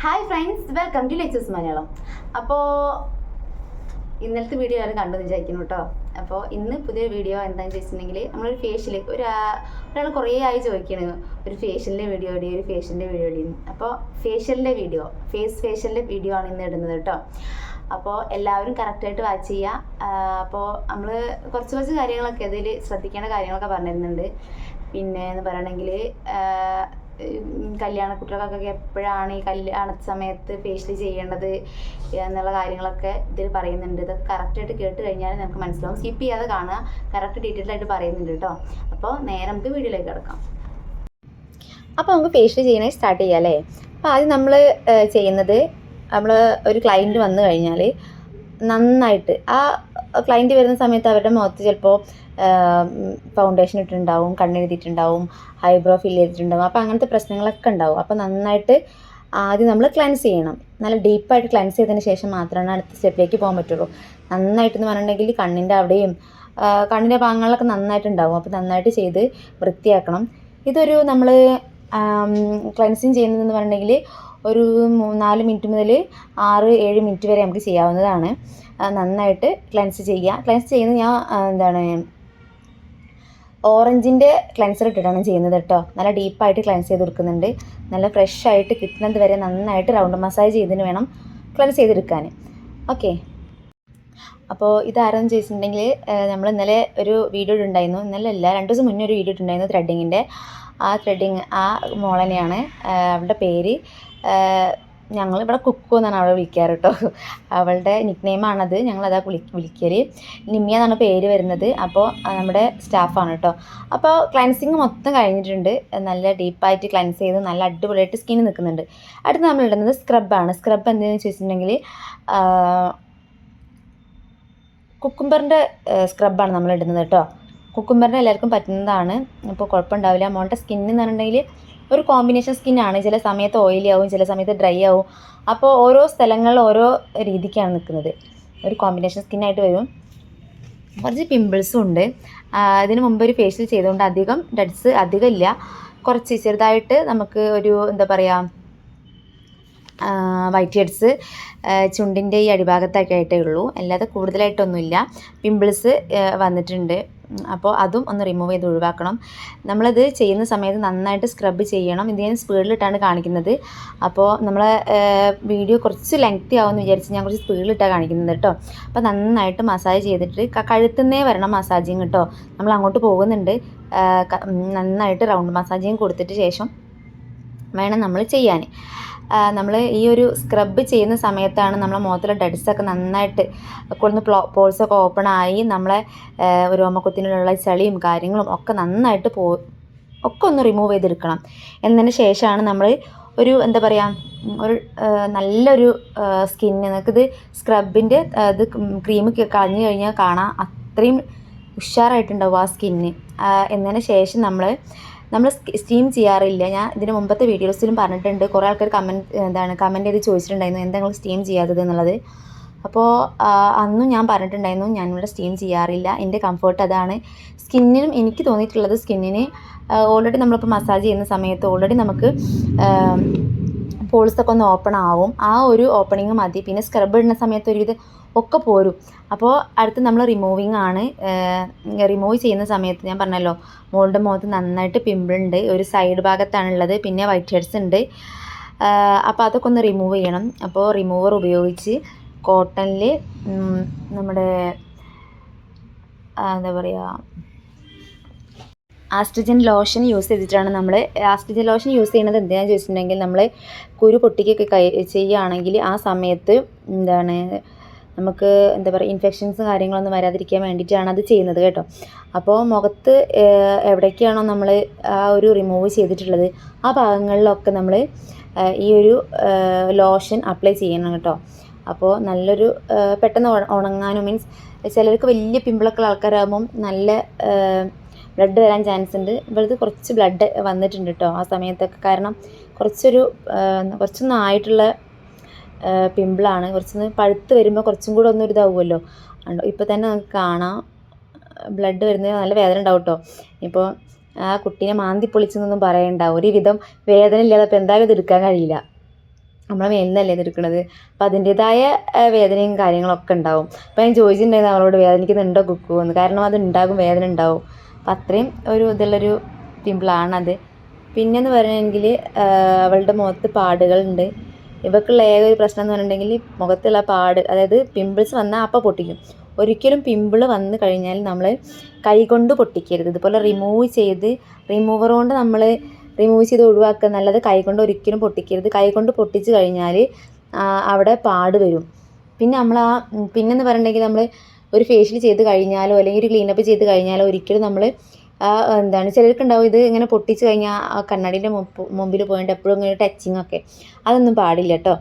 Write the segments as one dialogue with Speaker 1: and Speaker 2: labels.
Speaker 1: hi friends welcome to lectures Malayalam അപ്പോൾ ഇന്നലത്തെ video ആരും കണ്ടു വിചാരിക്കുന്നു കേട്ടോ അപ്പോൾ ഇന്ന് പുതിയൊരു വീഡിയോ എന്താണെന്ന് ചോദിച്ചിട്ടുണ്ടെങ്കിൽ നമ്മളൊരു ഫേഷ്യൽ ഒരു ഒരാൾ കുറേ ആയി ചോദിക്കുന്നത് ഒരു ഫേഷ്യലിൻ്റെ വീഡിയോ ഇടി ഒരു ഫേഷ്യലിൻ്റെ വീഡിയോ ഇടി അപ്പോൾ ഫേഷ്യലിൻ്റെ വീഡിയോ ഫേസ് ഫേഷ്യലിൻ്റെ വീഡിയോ ആണ് ഇന്ന് ഇടുന്നത് കേട്ടോ അപ്പോൾ എല്ലാവരും കറക്റ്റായിട്ട് വാച്ച് ചെയ്യുക അപ്പോൾ നമ്മൾ കുറച്ച് കുറച്ച് കാര്യങ്ങളൊക്കെ അതിൽ ശ്രദ്ധിക്കേണ്ട കാര്യങ്ങളൊക്കെ പറഞ്ഞിരുന്നുണ്ട് പിന്നെ എന്ന് പറയണമെങ്കിൽ കല്യാണ എപ്പോഴാണ് ഈ കല്യാണ സമയത്ത് ഫേഷ്യൽ ചെയ്യേണ്ടത് എന്നുള്ള കാര്യങ്ങളൊക്കെ ഇതിൽ പറയുന്നുണ്ട് ഇത് കറക്റ്റായിട്ട് കേട്ട് കഴിഞ്ഞാൽ നമുക്ക് മനസ്സിലാവും സ്കിപ്പ് ചെയ്യാതെ കാണുക കറക്റ്റ് ഡീറ്റെയിൽ ആയിട്ട് പറയുന്നുണ്ട് കേട്ടോ അപ്പോൾ നേരെ നമുക്ക് വീഡിയോയിലേക്ക് കിടക്കാം അപ്പോൾ നമുക്ക് ഫേഷ്യൽ ചെയ്യണേ സ്റ്റാർട്ട് ചെയ്യാം അല്ലേ അപ്പോൾ ആദ്യം നമ്മൾ ചെയ്യുന്നത് നമ്മൾ ഒരു ക്ലയൻറ്റ് വന്നു കഴിഞ്ഞാൽ നന്നായിട്ട് ആ ക്ലയൻറ്റ് വരുന്ന സമയത്ത് അവരുടെ മുഖത്ത് ചിലപ്പോൾ ഫൗണ്ടേഷൻ ഇട്ടിട്ടുണ്ടാവും കണ്ണെഴുതിയിട്ടുണ്ടാവും ഹൈബ്രോ ഫില്ല് ചെയ്തിട്ടുണ്ടാവും അപ്പോൾ അങ്ങനത്തെ പ്രശ്നങ്ങളൊക്കെ ഉണ്ടാവും അപ്പോൾ നന്നായിട്ട് ആദ്യം നമ്മൾ ക്ലൻസ് ചെയ്യണം നല്ല ഡീപ്പായിട്ട് ക്ലൻസ് ചെയ്തതിന് ശേഷം മാത്രമാണ് അടുത്ത സ്റ്റെപ്പിലേക്ക് പോകാൻ പറ്റുള്ളൂ നന്നായിട്ടെന്ന് പറഞ്ഞിട്ടുണ്ടെങ്കിൽ കണ്ണിൻ്റെ അവിടെയും കണ്ണിൻ്റെ ഭാഗങ്ങളിലൊക്കെ നന്നായിട്ടുണ്ടാവും അപ്പോൾ നന്നായിട്ട് ചെയ്ത് വൃത്തിയാക്കണം ഇതൊരു നമ്മൾ ക്ലൻസിങ് ചെയ്യുന്നതെന്ന് പറഞ്ഞിട്ടുണ്ടെങ്കിൽ ഒരു നാല് മിനിറ്റ് മുതൽ ആറ് ഏഴ് മിനിറ്റ് വരെ നമുക്ക് ചെയ്യാവുന്നതാണ് നന്നായിട്ട് ക്ലെൻസ് ചെയ്യുക ക്ലെൻസ് ചെയ്യുന്നത് ഞാൻ എന്താണ് ഓറഞ്ചിൻ്റെ ക്ലെൻസർ ഇട്ടിട്ടാണ് ചെയ്യുന്നത് കേട്ടോ നല്ല ഡീപ്പായിട്ട് ക്ലെൻസ് ചെയ്ത് കൊടുക്കുന്നുണ്ട് നല്ല ഫ്രഷ് ആയിട്ട് കിട്ടുന്നത് വരെ നന്നായിട്ട് റൗണ്ട് മസാജ് ചെയ്തിന് വേണം ക്ലെൻസ് ചെയ്തെടുക്കാൻ ഓക്കെ അപ്പോൾ ഇതാരെന്ന് ചോദിച്ചിട്ടുണ്ടെങ്കിൽ നമ്മൾ ഇന്നലെ ഒരു വീഡിയോ ഉണ്ടായിരുന്നു ഇന്നലെ അല്ല രണ്ട് ദിവസം മുന്നേ ഒരു വീഡിയോ ഉണ്ടായിരുന്നു ത്രെഡിങ്ങിൻ്റെ ആ ത്രെഡിങ് ആ മോളനെയാണ് അവളുടെ പേര് ഞങ്ങൾ ഇവിടെ കുക്കു എന്നാണ് അവളെ വിളിക്കാറ് കേട്ടോ അവളുടെ നെയിമാണത് ഞങ്ങളതാ വിളി വിളിക്കല് നിമ്മിയ എന്നാണ് പേര് വരുന്നത് അപ്പോൾ നമ്മുടെ സ്റ്റാഫാണ് കേട്ടോ അപ്പോൾ ക്ലൻസിങ് മൊത്തം കഴിഞ്ഞിട്ടുണ്ട് നല്ല ഡീപ്പായിട്ട് ക്ലൻസ് ചെയ്ത് നല്ല അടിപൊളിയായിട്ട് സ്കിൻ നിൽക്കുന്നുണ്ട് അടുത്ത് നമ്മൾ ഇടുന്നത് സ്ക്രബാണ് സ്ക്രബ് എന്തെന്ന് ചോദിച്ചിട്ടുണ്ടെങ്കിൽ കുക്കുംബറിൻ്റെ സ്ക്രബാണ് നമ്മൾ ഇടുന്നത് കേട്ടോ കുക്കുംബറിൻ്റെ എല്ലാവർക്കും പറ്റുന്നതാണ് അപ്പോൾ കുഴപ്പമുണ്ടാവില്ല മോളുടെ സ്കിന്നെന്ന് പറഞ്ഞിട്ടുണ്ടെങ്കിൽ ഒരു കോമ്പിനേഷൻ സ്കിന്നാണ് ചില സമയത്ത് ഓയിലി ആവും ചില സമയത്ത് ഡ്രൈ ആവും അപ്പോൾ ഓരോ സ്ഥലങ്ങൾ ഓരോ രീതിക്കാണ് നിൽക്കുന്നത് ഒരു കോമ്പിനേഷൻ സ്കിന്നായിട്ട് വരും കുറച്ച് പിമ്പിൾസും ഉണ്ട് അതിന് മുമ്പ് ഒരു ഫേഷ്യൽ ചെയ്തുകൊണ്ട് അധികം ഡെഡ്സ് അധികം ഇല്ല കുറച്ച് ചെറുതായിട്ട് നമുക്ക് ഒരു എന്താ പറയുക വൈറ്റ് ഹെഡ്സ് ചുണ്ടിൻ്റെ ഈ അടിഭാഗത്തൊക്കെ ആയിട്ടേ ഉള്ളൂ അല്ലാതെ കൂടുതലായിട്ടൊന്നുമില്ല പിമ്പിൾസ് വന്നിട്ടുണ്ട് അപ്പോൾ അതും ഒന്ന് റിമൂവ് ചെയ്ത് ഒഴിവാക്കണം നമ്മളത് ചെയ്യുന്ന സമയത്ത് നന്നായിട്ട് സ്ക്രബ് ചെയ്യണം ഇത് ഞാൻ സ്പീഡിലിട്ടാണ് കാണിക്കുന്നത് അപ്പോൾ നമ്മളെ വീഡിയോ കുറച്ച് ലെങ്ത്തി ആവുമെന്ന് വിചാരിച്ച് ഞാൻ കുറച്ച് സ്പീഡിലിട്ടാണ് കാണിക്കുന്നത് കേട്ടോ അപ്പോൾ നന്നായിട്ട് മസാജ് ചെയ്തിട്ട് കഴുത്തുന്നേ വരണം മസാജിങ് കേട്ടോ നമ്മൾ അങ്ങോട്ട് പോകുന്നുണ്ട് നന്നായിട്ട് റൗണ്ട് മസാജിങ് കൊടുത്തിട്ട് ശേഷം വേണം നമ്മൾ ചെയ്യാൻ നമ്മൾ ഈ ഒരു സ്ക്രബ് ചെയ്യുന്ന സമയത്താണ് നമ്മളെ മുഖത്തിലെ ഡെഡ്സൊക്കെ നന്നായിട്ട് കൊടുന്ന് പ്ലോ പോൾസൊക്കെ ഓപ്പൺ ആയി നമ്മളെ രോമക്കുത്തിനുള്ള ചളിയും കാര്യങ്ങളും ഒക്കെ നന്നായിട്ട് പോ ഒക്കെ ഒന്ന് റിമൂവ് ചെയ്തെടുക്കണം എന്നതിന് ശേഷമാണ് നമ്മൾ ഒരു എന്താ പറയുക ഒരു നല്ലൊരു സ്കിന്ന് നിങ്ങൾക്കിത് സ്ക്രബിൻ്റെ ഇത് ക്രീം കളഞ്ഞു കഴിഞ്ഞാൽ കാണാം അത്രയും ഉഷാറായിട്ടുണ്ടാവും ആ സ്കിന്ന് എന്നതിന് ശേഷം നമ്മൾ നമ്മൾ സ്റ്റീം ചെയ്യാറില്ല ഞാൻ ഇതിന് മുമ്പത്തെ വീഡിയോസിലും പറഞ്ഞിട്ടുണ്ട് കുറേ ആൾക്കാർ കമൻറ്റ് എന്താണ് കമൻറ്റ് ചെയ്ത് ചോദിച്ചിട്ടുണ്ടായിരുന്നു എന്താ നിങ്ങൾ സ്റ്റീം ചെയ്യാത്തത് എന്നുള്ളത് അപ്പോൾ അന്നും ഞാൻ പറഞ്ഞിട്ടുണ്ടായിരുന്നു ഇവിടെ സ്റ്റീം ചെയ്യാറില്ല എൻ്റെ കംഫർട്ട് അതാണ് സ്കിന്നിനും എനിക്ക് തോന്നിയിട്ടുള്ളത് സ്കിന്നിന് ഓൾറെഡി നമ്മളിപ്പോൾ മസാജ് ചെയ്യുന്ന സമയത്ത് ഓൾറെഡി നമുക്ക് ഒക്കെ ഒന്ന് ഓപ്പൺ ആവും ആ ഒരു ഓപ്പണിങ് മതി പിന്നെ സ്ക്രബ് ഇടുന്ന സമയത്ത് ഒരു ഇത് ഒക്കെ പോരും അപ്പോൾ അടുത്ത് നമ്മൾ റിമൂവിങ് ആണ് റിമൂവ് ചെയ്യുന്ന സമയത്ത് ഞാൻ പറഞ്ഞല്ലോ മോളുടെ മുഖത്ത് നന്നായിട്ട് ഉണ്ട് ഒരു സൈഡ് ഭാഗത്താണുള്ളത് പിന്നെ വൈറ്റ് ഹെഡ്സ് ഉണ്ട് അപ്പോൾ അതൊക്കെ ഒന്ന് റിമൂവ് ചെയ്യണം അപ്പോൾ റിമൂവർ ഉപയോഗിച്ച് കോട്ടണിൽ നമ്മുടെ എന്താ പറയുക ആസ്ട്രിജൻ ലോഷൻ യൂസ് ചെയ്തിട്ടാണ് നമ്മൾ ആസ്ട്രിജൻ ലോഷൻ യൂസ് ചെയ്യുന്നത് എന്താണെന്ന് ചോദിച്ചിട്ടുണ്ടെങ്കിൽ നമ്മൾ കുരു പൊട്ടിക്കൊക്കെ കൈ ചെയ്യുകയാണെങ്കിൽ ആ സമയത്ത് എന്താണ് നമുക്ക് എന്താ പറയുക ഇൻഫെക്ഷൻസ് കാര്യങ്ങളൊന്നും വരാതിരിക്കാൻ വേണ്ടിയിട്ടാണ് അത് ചെയ്യുന്നത് കേട്ടോ അപ്പോൾ മുഖത്ത് എവിടേക്കാണോ നമ്മൾ ആ ഒരു റിമൂവ് ചെയ്തിട്ടുള്ളത് ആ ഭാഗങ്ങളിലൊക്കെ നമ്മൾ ഈ ഒരു ലോഷൻ അപ്ലൈ ചെയ്യണം കേട്ടോ അപ്പോൾ നല്ലൊരു പെട്ടെന്ന് ഉണങ്ങാനും മീൻസ് ചിലർക്ക് വലിയ പിമ്പിളൊക്കെ ആൾക്കാരാകുമ്പം നല്ല ബ്ലഡ് വരാൻ ചാൻസ് ഉണ്ട് ഇവൾക്ക് കുറച്ച് ബ്ലഡ് വന്നിട്ടുണ്ട് കേട്ടോ ആ സമയത്തൊക്കെ കാരണം കുറച്ചൊരു കുറച്ചൊന്നും ആയിട്ടുള്ള പിമ്പിളാണ് കുറച്ചൊന്ന് പഴുത്ത് വരുമ്പോൾ കുറച്ചും കൂടെ ഒന്നും ഇതാവുമല്ലോ ഇപ്പോൾ തന്നെ നമുക്ക് കാണാം ബ്ലഡ് വരുന്നത് നല്ല വേദന ഉണ്ടാവും കേട്ടോ ഇപ്പോൾ ആ കുട്ടീനെ മാന്തി പൊളിച്ചെന്നൊന്നും പറയണ്ട ഒരുവിധം വേദന ഇല്ലാതെ അപ്പോൾ എന്തായാലും എടുക്കാൻ കഴിയില്ല നമ്മളെ മേലിന്നല്ലേ എടുക്കുന്നത് അപ്പോൾ അതിൻ്റേതായ വേദനയും കാര്യങ്ങളൊക്കെ ഉണ്ടാവും അപ്പോൾ ഞാൻ ചോദിച്ചിട്ടുണ്ടായിരുന്നു അവളോട് വേദനിക്കുന്നുണ്ടോ കുക്കു എന്ന് കാരണം അത് ഉണ്ടാകും വേദന ഉണ്ടാവും അപ്പം അത്രയും ഒരു ഇതുള്ളൊരു പിമ്പിളാണത് പിന്നെയെന്ന് പറയണമെങ്കിൽ അവളുടെ മുഖത്ത് പാടുകളുണ്ട് ഇവക്കുള്ള ഏക ഒരു പ്രശ്നം എന്ന് പറഞ്ഞിട്ടുണ്ടെങ്കിൽ മുഖത്തുള്ള പാട് അതായത് പിമ്പിൾസ് വന്നാൽ അപ്പം പൊട്ടിക്കും ഒരിക്കലും പിമ്പിൾ വന്നു കഴിഞ്ഞാൽ നമ്മൾ കൈകൊണ്ട് പൊട്ടിക്കരുത് ഇതുപോലെ റിമൂവ് ചെയ്ത് റിമൂവർ കൊണ്ട് നമ്മൾ റിമൂവ് ചെയ്ത് ഒഴിവാക്കുക നല്ലത് കൈകൊണ്ട് ഒരിക്കലും പൊട്ടിക്കരുത് കൈകൊണ്ട് പൊട്ടിച്ച് കഴിഞ്ഞാൽ അവിടെ പാട് വരും പിന്നെ നമ്മൾ ആ പിന്നെന്ന് പറഞ്ഞിട്ടുണ്ടെങ്കിൽ നമ്മൾ ഒരു ഫേഷ്യൽ ചെയ്ത് കഴിഞ്ഞാലോ അല്ലെങ്കിൽ ഒരു ക്ലീനപ്പ് ചെയ്ത് കഴിഞ്ഞാലോ ഒരിക്കലും നമ്മൾ എന്താണ് ചിലർക്കുണ്ടാവും ഇത് ഇങ്ങനെ പൊട്ടിച്ച് കഴിഞ്ഞാൽ ആ കണ്ണാടിൻ്റെ മുമ്പിൽ പോയിട്ട് എപ്പോഴും ഇങ്ങനെ ടച്ചിങ് ഒക്കെ അതൊന്നും പാടില്ല കേട്ടോ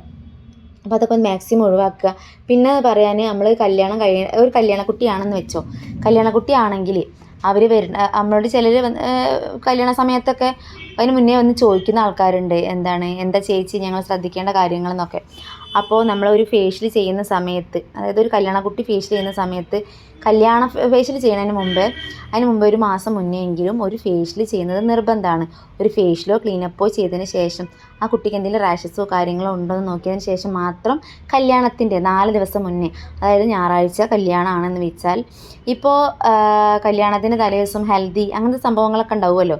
Speaker 1: അപ്പോൾ അതൊക്കെ ഒന്ന് മാക്സിമം ഒഴിവാക്കുക പിന്നെ പറയാൻ നമ്മൾ കല്യാണം കഴിയ ഒരു കല്യാണക്കുട്ടിയാണെന്ന് വെച്ചോ കല്യാണക്കുട്ടിയാണെങ്കിൽ അവർ വരുന്ന നമ്മളോട് ചിലർ കല്യാണ സമയത്തൊക്കെ അതിന് മുന്നേ വന്ന് ചോദിക്കുന്ന ആൾക്കാരുണ്ട് എന്താണ് എന്താ ചേച്ചി ഞങ്ങൾ ശ്രദ്ധിക്കേണ്ട കാര്യങ്ങളെന്നൊക്കെ അപ്പോൾ ഒരു ഫേഷ്യൽ ചെയ്യുന്ന സമയത്ത് അതായത് ഒരു കല്യാണക്കുട്ടി ഫേഷ്യൽ ചെയ്യുന്ന സമയത്ത് കല്യാണ ഫേഷ്യൽ ചെയ്യുന്നതിന് മുമ്പ് അതിന് മുമ്പ് ഒരു മാസം മുന്നേ എങ്കിലും ഒരു ഫേഷ്യൽ ചെയ്യുന്നത് നിർബന്ധമാണ് ഒരു ഫേഷ്യലോ ക്ലീനപ്പോ ചെയ്തതിന് ശേഷം ആ കുട്ടിക്ക് എന്തെങ്കിലും റാഷസോ കാര്യങ്ങളോ ഉണ്ടോ എന്ന് നോക്കിയതിന് ശേഷം മാത്രം കല്യാണത്തിൻ്റെ നാല് ദിവസം മുന്നേ അതായത് ഞായറാഴ്ച കല്യാണമാണെന്ന് വെച്ചാൽ ഇപ്പോൾ കല്യാണത്തിൻ്റെ തലേദിവസം ഹൽദി അങ്ങനത്തെ സംഭവങ്ങളൊക്കെ ഉണ്ടാവുമല്ലോ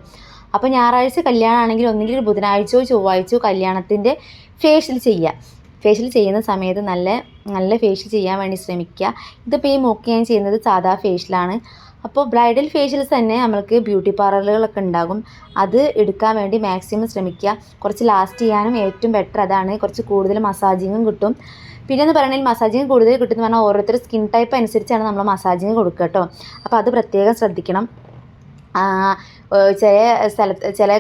Speaker 1: അപ്പോൾ ഞായറാഴ്ച കല്യാണമാണെങ്കിൽ ഒന്നെങ്കിൽ ബുധനാഴ്ചയോ ചൊവ്വാഴ്ചയോ കല്യാണത്തിൻ്റെ ഫേഷ്യൽ ചെയ്യുക ഫേഷ്യൽ ചെയ്യുന്ന സമയത്ത് നല്ല നല്ല ഫേഷ്യൽ ചെയ്യാൻ വേണ്ടി ശ്രമിക്കുക ഇതിപ്പോൾ ഈ മോക്ക് ഞാൻ ചെയ്യുന്നത് സാധാ ഫേഷ്യലാണ് അപ്പോൾ ബ്രൈഡൽ ഫേഷ്യൽസ് തന്നെ നമ്മൾക്ക് ബ്യൂട്ടി പാർലറുകളൊക്കെ ഉണ്ടാകും അത് എടുക്കാൻ വേണ്ടി മാക്സിമം ശ്രമിക്കുക കുറച്ച് ലാസ്റ്റ് ചെയ്യാനും ഏറ്റവും ബെറ്റർ അതാണ് കുറച്ച് കൂടുതൽ മസാജിങ്ങും കിട്ടും പിന്നെ എന്ന് പറയുന്നത് മസാജിങ് കൂടുതൽ കിട്ടുമെന്ന് പറഞ്ഞാൽ ഓരോരുത്തർ സ്കിൻ ടൈപ്പ് അനുസരിച്ചാണ് നമ്മൾ മസാജിങ് കൊടുക്കുക കേട്ടോ അപ്പോൾ അത് പ്രത്യേകം ശ്രദ്ധിക്കണം ചില സ്ഥലത്ത് ചില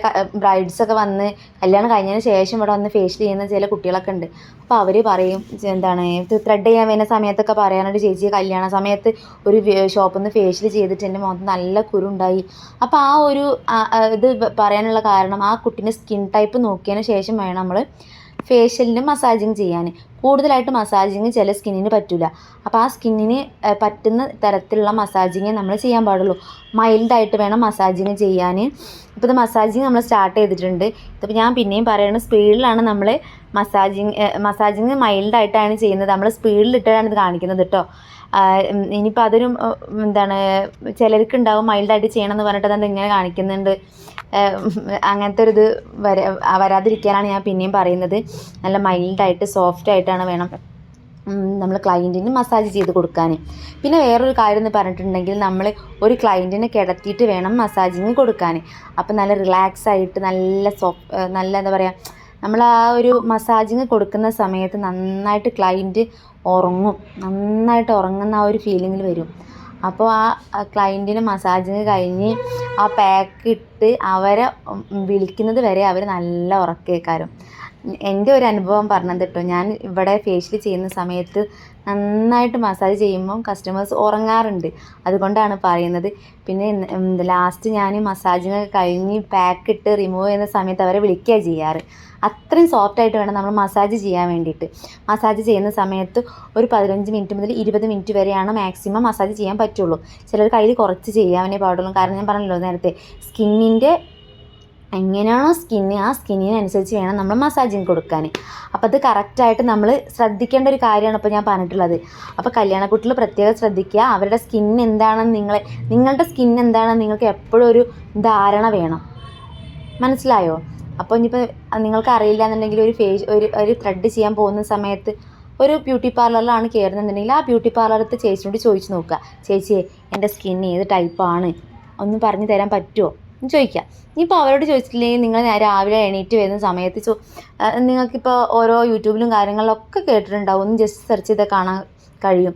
Speaker 1: ബ്രൈഡ്സൊക്കെ വന്ന് കല്യാണം കഴിഞ്ഞതിന് ശേഷം ഇവിടെ വന്ന് ഫേഷ്യൽ ചെയ്യുന്ന ചില കുട്ടികളൊക്കെ ഉണ്ട് അപ്പോൾ അവർ പറയും എന്താണ് ത്രെഡ് ചെയ്യാൻ വരുന്ന സമയത്തൊക്കെ പറയാനൊരു ചേച്ചി കല്യാണ സമയത്ത് ഒരു ഷോപ്പിൽ നിന്ന് ഫേഷ്യൽ ചെയ്തിട്ട് എൻ്റെ മുഖത്ത് നല്ല കുരുണ്ടായി അപ്പോൾ ആ ഒരു ഇത് പറയാനുള്ള കാരണം ആ കുട്ടീൻ്റെ സ്കിൻ ടൈപ്പ് നോക്കിയതിന് ശേഷം വേണം നമ്മൾ ഫേഷ്യലിന് മസാജിങ് ചെയ്യാൻ കൂടുതലായിട്ട് മസാജിങ് ചില സ്കിന്നിന് പറ്റില്ല അപ്പോൾ ആ സ്കിന്നിന് പറ്റുന്ന തരത്തിലുള്ള മസാജിങ് നമ്മൾ ചെയ്യാൻ പാടുള്ളൂ മൈൽഡായിട്ട് വേണം മസാജിങ് ചെയ്യാൻ ഇപ്പോൾ ഇത് മസാജിങ് നമ്മൾ സ്റ്റാർട്ട് ചെയ്തിട്ടുണ്ട് ഇതിപ്പോൾ ഞാൻ പിന്നെയും പറയുന്നത് സ്പീഡിലാണ് നമ്മൾ മസാജിങ് മസാജിങ് മൈൽഡായിട്ടാണ് ചെയ്യുന്നത് നമ്മൾ സ്പീഡിലിട്ടാണ് ഇത് കാണിക്കുന്നത് കേട്ടോ ഇനിയിപ്പോൾ അതൊരു എന്താണ് ചിലർക്ക് മൈൽഡായിട്ട് ചെയ്യണമെന്ന് പറഞ്ഞിട്ട് അത് ഇങ്ങനെ കാണിക്കുന്നുണ്ട് അങ്ങനത്തെ ഒരു ഇത് വരാ വരാതിരിക്കാനാണ് ഞാൻ പിന്നെയും പറയുന്നത് നല്ല മൈൽഡായിട്ട് സോഫ്റ്റ് ആയിട്ടാണ് വേണം നമ്മൾ ക്ലയൻറ്റിന് മസാജ് ചെയ്ത് കൊടുക്കാൻ പിന്നെ വേറൊരു കാര്യം എന്ന് പറഞ്ഞിട്ടുണ്ടെങ്കിൽ നമ്മൾ ഒരു ക്ലയൻറ്റിനെ കിടത്തിയിട്ട് വേണം മസാജിങ് കൊടുക്കാൻ അപ്പം നല്ല റിലാക്സ് ആയിട്ട് നല്ല സോഫ്റ്റ് നല്ല എന്താ പറയുക നമ്മൾ ആ ഒരു മസാജിങ് കൊടുക്കുന്ന സമയത്ത് നന്നായിട്ട് ക്ലയൻറ്റ് ഉറങ്ങും നന്നായിട്ട് ഉറങ്ങുന്ന ആ ഒരു ഫീലിങ്ങിൽ വരും അപ്പോൾ ആ ക്ലയൻറ്റിന് മസാജിങ് കഴിഞ്ഞ് ആ പാക്ക് ഇട്ട് അവരെ വിളിക്കുന്നത് വരെ അവർ നല്ല ഉറക്കേക്കാരും എൻ്റെ ഒരു അനുഭവം പറഞ്ഞത് കേട്ടോ ഞാൻ ഇവിടെ ഫേഷ്യൽ ചെയ്യുന്ന സമയത്ത് നന്നായിട്ട് മസാജ് ചെയ്യുമ്പം കസ്റ്റമേഴ്സ് ഉറങ്ങാറുണ്ട് അതുകൊണ്ടാണ് പറയുന്നത് പിന്നെ ലാസ്റ്റ് ഞാൻ മസാജിങ് കഴിഞ്ഞ് പാക്ക് ഇട്ട് റിമൂവ് ചെയ്യുന്ന സമയത്ത് അവരെ വിളിക്കുക ചെയ്യാറ് അത്രയും സോഫ്റ്റായിട്ട് വേണം നമ്മൾ മസാജ് ചെയ്യാൻ വേണ്ടിയിട്ട് മസാജ് ചെയ്യുന്ന സമയത്ത് ഒരു പതിനഞ്ച് മിനിറ്റ് മുതൽ ഇരുപത് മിനിറ്റ് വരെയാണ് മാക്സിമം മസാജ് ചെയ്യാൻ പറ്റുള്ളൂ ചിലർ കയ്യിൽ കുറച്ച് ചെയ്യാവുന്നേ പാടുള്ളൂ കാരണം ഞാൻ പറഞ്ഞല്ലോ നേരത്തെ സ്കിന്നിൻ്റെ എങ്ങനെയാണോ സ്കിന്ന് ആ സ്കിന്നിനനുസരിച്ച് വേണം നമ്മൾ മസാജിങ് കൊടുക്കാൻ അപ്പോൾ അത് കറക്റ്റായിട്ട് നമ്മൾ ശ്രദ്ധിക്കേണ്ട ഒരു കാര്യമാണ് ഇപ്പോൾ ഞാൻ പറഞ്ഞിട്ടുള്ളത് അപ്പോൾ കല്യാണക്കുട്ടിൽ പ്രത്യേകം ശ്രദ്ധിക്കുക അവരുടെ സ്കിന്ന് എന്താണെന്ന് നിങ്ങളെ നിങ്ങളുടെ സ്കിന്ന് എന്താണെന്ന് നിങ്ങൾക്ക് എപ്പോഴും ഒരു ധാരണ വേണം മനസ്സിലായോ അപ്പോൾ ഇനിയിപ്പോൾ നിങ്ങൾക്ക് അറിയില്ല എന്നുണ്ടെങ്കിൽ ഒരു ഫേസ് ഒരു ഒരു ത്രെഡ് ചെയ്യാൻ പോകുന്ന സമയത്ത് ഒരു ബ്യൂട്ടി പാർലറിലാണ് കയറുന്നുണ്ടെങ്കിൽ ആ ബ്യൂട്ടി പാർലറിലത്തെ ചേച്ചിനോട് ചോദിച്ച് നോക്കുക ചേച്ചി എൻ്റെ സ്കിന്ന് ഏത് ടൈപ്പാണ് ഒന്ന് പറഞ്ഞു തരാൻ പറ്റുമോ ചോദിക്കുക ഇനിയിപ്പോൾ അവരോട് ചോദിച്ചിട്ടില്ലെങ്കിൽ നിങ്ങൾ രാവിലെ എണീറ്റ് വരുന്ന സമയത്ത് ചോ നിങ്ങൾക്കിപ്പോൾ ഓരോ യൂട്യൂബിലും കാര്യങ്ങളിലൊക്കെ കേട്ടിട്ടുണ്ടാവും ഒന്ന് ജസ്റ്റ് സെർച്ച് ചെയ്താൽ കാണാൻ കഴിയും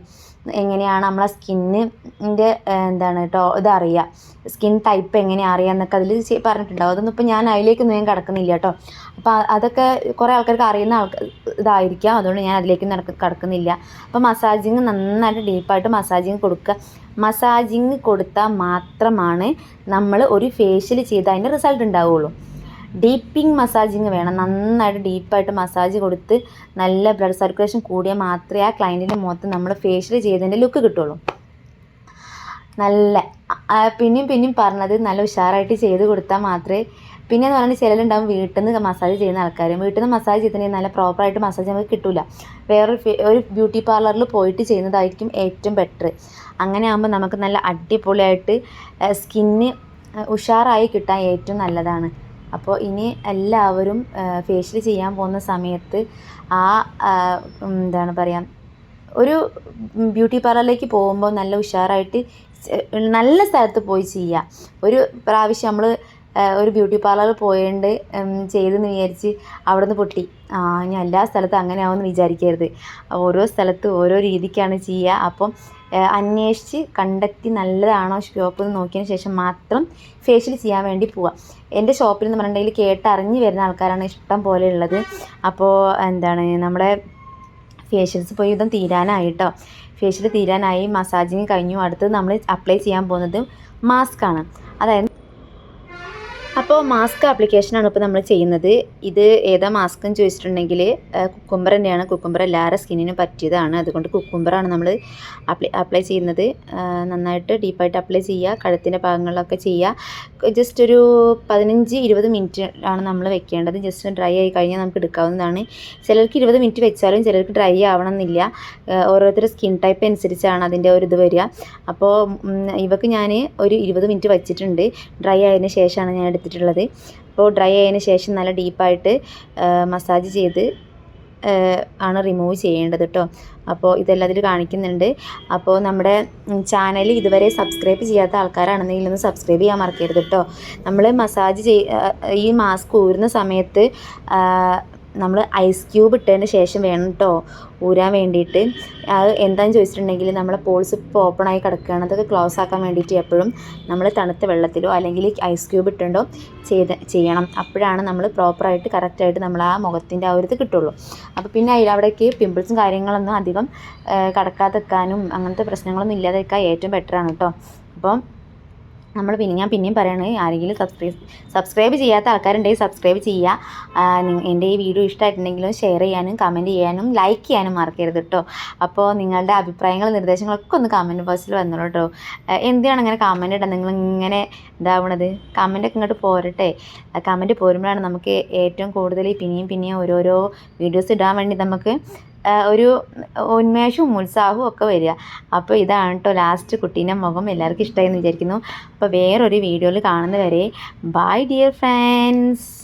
Speaker 1: എങ്ങനെയാണ് നമ്മളെ സ്കിന്നിൻ്റെ എന്താണ് കേട്ടോ ഇതറിയുക സ്കിൻ ടൈപ്പ് എങ്ങനെയാണ് അറിയുക എന്നൊക്കെ അതിൽ പറഞ്ഞിട്ടുണ്ടാവും അതൊന്നും ഇപ്പോൾ ഞാൻ അതിലേക്കൊന്നും ഞാൻ കിടക്കുന്നില്ല കേട്ടോ അപ്പോൾ അതൊക്കെ കുറേ ആൾക്കാർക്ക് അറിയുന്ന ആൾക്കാർ ഇതായിരിക്കാം അതുകൊണ്ട് ഞാൻ അതിലേക്ക് നടക്ക കിടക്കുന്നില്ല അപ്പോൾ മസാജിങ് നന്നായിട്ട് ഡീപ്പായിട്ട് മസാജിങ് കൊടുക്കുക മസാജിങ് കൊടുത്താൽ മാത്രമാണ് നമ്മൾ ഒരു ഫേഷ്യൽ ചെയ്താൽ അതിൻ്റെ റിസൾട്ട് ഉണ്ടാവുകയുള്ളൂ ഡീപ്പിംഗ് മസാജിങ് വേണം നന്നായിട്ട് ഡീപ്പായിട്ട് മസാജ് കൊടുത്ത് നല്ല ബ്ലഡ് സർക്കുലേഷൻ കൂടിയാൽ മാത്രമേ ആ ക്ലയൻറ്റിൻ്റെ മുഖത്ത് നമ്മൾ ഫേഷ്യൽ ചെയ്തതിൻ്റെ ലുക്ക് കിട്ടുള്ളൂ നല്ല പിന്നെയും പിന്നെയും പറഞ്ഞത് നല്ല ഉഷാറായിട്ട് ചെയ്ത് കൊടുത്താൽ മാത്രമേ പിന്നെ എന്ന് പറഞ്ഞാൽ ചിലരുണ്ടാവും വീട്ടിൽ നിന്ന് മസാജ് ചെയ്യുന്ന ആൾക്കാരും വീട്ടിൽ നിന്ന് മസാജ് ചെയ്തിട്ടുണ്ടെങ്കിൽ നല്ല പ്രോപ്പറായിട്ട് മസാജ് നമുക്ക് കിട്ടില്ല വേറൊരു ഒരു ബ്യൂട്ടി പാർലറിൽ പോയിട്ട് ചെയ്യുന്നതായിരിക്കും ഏറ്റവും ബെറ്റർ അങ്ങനെ ആകുമ്പോൾ നമുക്ക് നല്ല അടിപൊളിയായിട്ട് സ്കിന്ന് ഉഷാറായി കിട്ടാൻ ഏറ്റവും നല്ലതാണ് അപ്പോൾ ഇനി എല്ലാവരും ഫേഷ്യൽ ചെയ്യാൻ പോകുന്ന സമയത്ത് ആ എന്താണ് പറയുക ഒരു ബ്യൂട്ടി പാർലറിലേക്ക് പോകുമ്പോൾ നല്ല ഉഷാറായിട്ട് നല്ല സ്ഥലത്ത് പോയി ചെയ്യുക ഒരു പ്രാവശ്യം നമ്മൾ ഒരു ബ്യൂട്ടി പാർലറിൽ പോയതുകൊണ്ട് ചെയ്തെന്ന് വിചാരിച്ച് അവിടെ നിന്ന് പൊട്ടി ആ ഞാൻ എല്ലാ സ്ഥലത്തും അങ്ങനെ ആവുമെന്ന് വിചാരിക്കരുത് ഓരോ സ്ഥലത്ത് ഓരോ രീതിക്കാണ് ചെയ്യുക അപ്പം അന്വേഷിച്ച് കണ്ടെത്തി നല്ലതാണോ ഷോപ്പ് നോക്കിയതിന് ശേഷം മാത്രം ഫേഷ്യൽ ചെയ്യാൻ വേണ്ടി പോവുക എൻ്റെ ഷോപ്പിൽ നിന്ന് പറഞ്ഞിട്ടുണ്ടെങ്കിൽ കേട്ടറിഞ്ഞ് വരുന്ന ആൾക്കാരാണ് ഇഷ്ടം പോലെ ഉള്ളത് അപ്പോൾ എന്താണ് നമ്മുടെ ഫേഷ്യൽസ് പോയി യുദ്ധം തീരാനായിട്ടോ ഫേഷ്യൽ തീരാനായി മസാജിങ് കഴിഞ്ഞു അടുത്തത് നമ്മൾ അപ്ലൈ ചെയ്യാൻ പോകുന്നത് മാസ്ക് ആണ് അതായത് അപ്പോൾ മാസ്ക് ആപ്ലിക്കേഷനാണ് ഇപ്പോൾ നമ്മൾ ചെയ്യുന്നത് ഇത് ഏതാ മാസ്ക് എന്ന് ചോദിച്ചിട്ടുണ്ടെങ്കിൽ കുക്കുംബർ തന്നെയാണ് കുക്കുംബർ എല്ലാവരുടെ സ്കിന്നിനും പറ്റിയതാണ് അതുകൊണ്ട് കുക്കുംബറാണ് നമ്മൾ അപ്ലൈ അപ്ലൈ ചെയ്യുന്നത് നന്നായിട്ട് ഡീപ്പായിട്ട് അപ്ലൈ ചെയ്യുക കഴുത്തിൻ്റെ ഭാഗങ്ങളിലൊക്കെ ചെയ്യുക ജസ്റ്റ് ഒരു പതിനഞ്ച് ഇരുപത് മിനിറ്റ് ആണ് നമ്മൾ വെക്കേണ്ടത് ജസ്റ്റ് ഡ്രൈ ആയി കഴിഞ്ഞാൽ നമുക്ക് എടുക്കാവുന്നതാണ് ചിലർക്ക് ഇരുപത് മിനിറ്റ് വെച്ചാലും ചിലർക്ക് ഡ്രൈ ആവണമെന്നില്ല ഓരോരുത്തരുടെ സ്കിൻ ടൈപ്പ് അനുസരിച്ചാണ് അതിൻ്റെ ഒരു ഇത് വരിക അപ്പോൾ ഇവക്ക് ഞാൻ ഒരു ഇരുപത് മിനിറ്റ് വച്ചിട്ടുണ്ട് ഡ്രൈ ആയതിന് ശേഷമാണ് ഞാൻ എടുത്തിട്ടുള്ളത് എടുത്തിട്ടുള്ളത് അപ്പോൾ ഡ്രൈ ആയതിന് ശേഷം നല്ല ഡീപ്പായിട്ട് മസാജ് ചെയ്ത് ആണ് റിമൂവ് ചെയ്യേണ്ടത് കേട്ടോ അപ്പോൾ ഇതെല്ലാം അതിൽ കാണിക്കുന്നുണ്ട് അപ്പോൾ നമ്മുടെ ചാനൽ ഇതുവരെ സബ്സ്ക്രൈബ് ചെയ്യാത്ത ആൾക്കാരാണെന്നെങ്കിൽ ഒന്ന് സബ്സ്ക്രൈബ് ചെയ്യാൻ മറക്കരുത് കേട്ടോ നമ്മൾ മസാജ് ചെയ് ഈ മാസ്ക് ഊരുന്ന സമയത്ത് നമ്മൾ ഐസ് ക്യൂബ് ഇട്ടതിന് ശേഷം വേണം കേട്ടോ ഊരാൻ വേണ്ടിയിട്ട് അത് എന്താണെന്ന് ചോദിച്ചിട്ടുണ്ടെങ്കിൽ നമ്മളെ പോൾസ് ഇപ്പോൾ ഓപ്പൺ ആയി കിടക്കുകയാണ് അതൊക്കെ ക്ലോസ് ആക്കാൻ വേണ്ടിയിട്ട് എപ്പോഴും നമ്മൾ തണുത്ത വെള്ളത്തിലോ അല്ലെങ്കിൽ ഐസ് ക്യൂബ് ഇട്ടുണ്ടോ ചെയ്ത് ചെയ്യണം അപ്പോഴാണ് നമ്മൾ പ്രോപ്പറായിട്ട് കറക്റ്റായിട്ട് നമ്മൾ ആ മുഖത്തിൻ്റെ ആ ഒരു ഇത് കിട്ടുള്ളൂ അപ്പോൾ പിന്നെ അതിൽ അവിടേക്ക് പിമ്പിൾസും കാര്യങ്ങളൊന്നും അധികം കടക്കാതെക്കാനും അങ്ങനത്തെ പ്രശ്നങ്ങളൊന്നും ഇല്ലാതെ ഏറ്റവും ബെറ്ററാണ് കേട്ടോ അപ്പം നമ്മൾ പിന്നെ ഞാൻ പിന്നെയും പറയണേ ആരെങ്കിലും സബ്സ്ക്രൈബ് സബ്സ്ക്രൈബ് ചെയ്യാത്ത ആൾക്കാരുണ്ടെങ്കിൽ സബ്സ്ക്രൈബ് ചെയ്യുക എൻ്റെ ഈ വീഡിയോ ഇഷ്ടമായിട്ടുണ്ടെങ്കിലും ഷെയർ ചെയ്യാനും കമൻറ്റ് ചെയ്യാനും ലൈക്ക് ചെയ്യാനും മറക്കരുത് കേട്ടോ അപ്പോൾ നിങ്ങളുടെ അഭിപ്രായങ്ങളും നിർദ്ദേശങ്ങളൊക്കെ ഒന്ന് കമൻറ്റ് ബോക്സിൽ വന്നോളൂ കേട്ടോ എന്തിനാണ് അങ്ങനെ കമൻറ്റ് ഇടാൻ നിങ്ങൾ ഇങ്ങനെ ഇതാവണത് കമൻറ്റൊക്കെ ഇങ്ങോട്ട് പോരട്ടെ കമൻറ്റ് പോരുമ്പോഴാണ് നമുക്ക് ഏറ്റവും കൂടുതൽ പിന്നെയും പിന്നെയും ഓരോരോ വീഡിയോസ് ഇടാൻ വേണ്ടി നമുക്ക് ഒരു ഉന്മേഷവും ഉത്സാഹവും ഒക്കെ വരിക അപ്പോൾ ഇതാണ് കേട്ടോ ലാസ്റ്റ് കുട്ടീൻ്റെ മുഖം എല്ലാവർക്കും ഇഷ്ടമായി എന്ന് വിചാരിക്കുന്നു അപ്പോൾ വേറൊരു വീഡിയോയിൽ കാണുന്നവരെ ബൈ ഡിയർ ഫ്രണ്ട്സ്